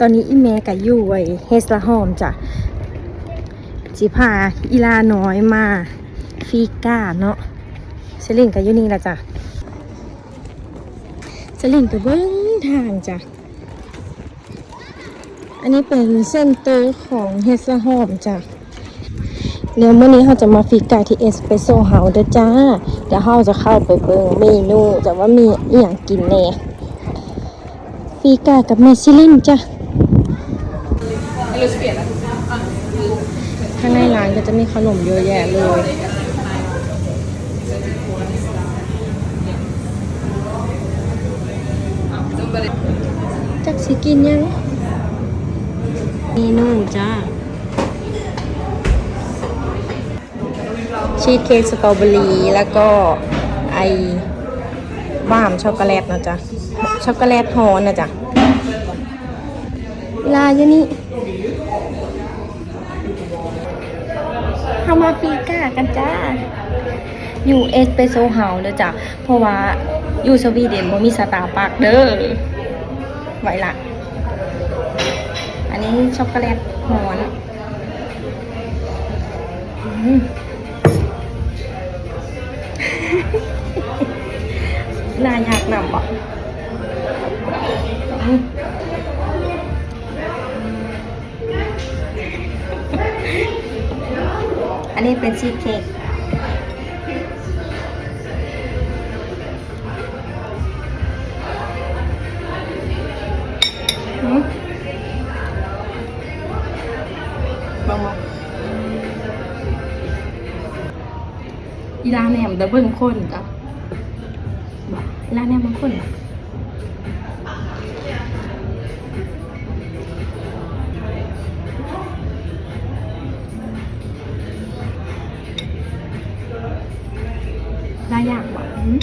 ตอนนี้อีเมกับอยู่ไว้เฮสละหอมจ้ะจิพาอีลาน้อยมาฟีก้าเนาะเซลินกับยูนี่ละจ้ะเซลินกับเบิ้งทางจ้ะ อันนี้เป็นเส้นเตอร์ของเฮสละหอมจ้ะเดี๋ยวเมื่อนี้เราจะมาฟีกาที่เอสเปรสโซเฮาเด้อจ้าเดี๋ยวเราจะเข้าไปเบิ่งเมนูแต่ว่ามีอย่างกินแน่ฟีกากับเมซิลินจ้ะ ข้างในร้านก็จะมีขนมเยอะแยะเลย จักสิกินยังเมนูจ้า ชีสเค้กสตรอเบอรี่แล้วก็ไอบ้ามช็อกโกแลตนะจ๊ะ ช็อกโกแลตฮอนนะจ๊ะเว ลาอยู่นี่เฮามาฟีก้ากันจ้า อยู่เอสเปโซเฮาเด้อจ้ะ เพราะว่าอยู่สวีเดนบ่มีสตาร์บัคเด้อไหวละ อันนี้ช็อกโกแลตฮอนอืมนายอยากนำอ่ นี้เป็นชีสเค้กอืมบางบอกอีร้าแหนมดับเบิลข้นจ้ะร้านเนี้ยมันคนอะ ได้ยากกว่าอืม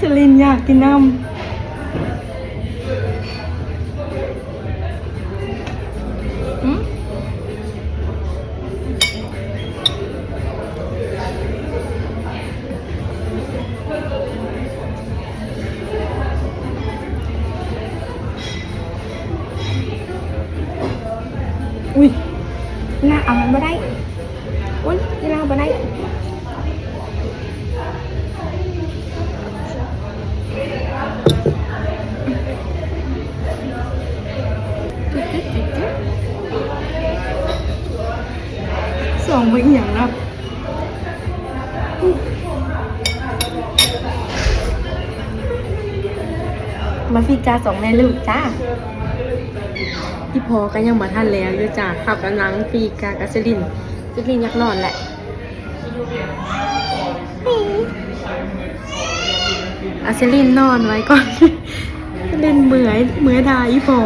สลินอยากกินน้ำ อุ้ยลาเอามันมาได้อุ้ยลาเอามาได้สองวิ่งอย่างนะมาฟิจ้าสองแม่ลูกจ้า ที่พอก็ยังมาทันแล้วอยู่จ้าขับกำลังปีกากับเซลินเซลินอยากนอนแหละอะเซลินนอนไว้ก่อนเลินเหมือยเหมือยดาอีพอ